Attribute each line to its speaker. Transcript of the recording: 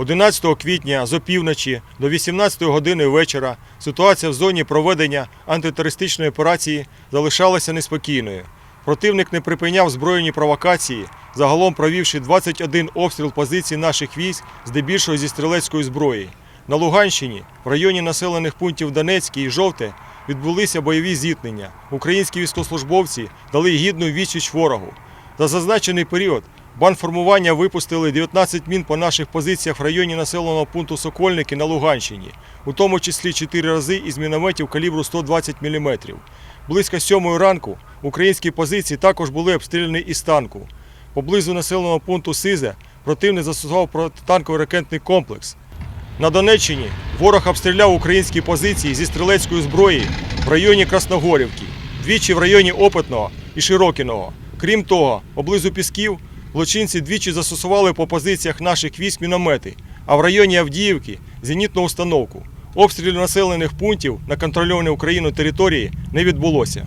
Speaker 1: 11 квітня з опівночі до 18 години вечора ситуація в зоні проведення антитерористичної операції залишалася неспокійною. Противник не припиняв збройні провокації, загалом провівши 21 обстріл позицій наших військ, здебільшого зі стрілецької зброї. На Луганщині, в районі населених пунктів Донецький і Жовте, відбулися бойові зіткнення. Українські військовослужбовці дали гідну відсіч ворогу. За зазначений період банформування випустили 19 мін по наших позиціях в районі населеного пункту Сокольники на Луганщині, у тому числі 4 рази із мінометів калібру 120 мм. Близько 7 ранку українські позиції також були обстріляні із танку. Поблизу населеного пункту Сизе противник застосував протитанковий ракетний комплекс. На Донеччині ворог обстріляв українські позиції зі стрілецької зброї в районі Красногорівки, двічі в районі Опитного і Широкіного. Крім того, поблизу Пісків злочинці двічі застосували по позиціях наших військ міномети, а в районі Авдіївки зенітну установку. Обстрілів населених пунктів на контрольованій Україною території не відбулося.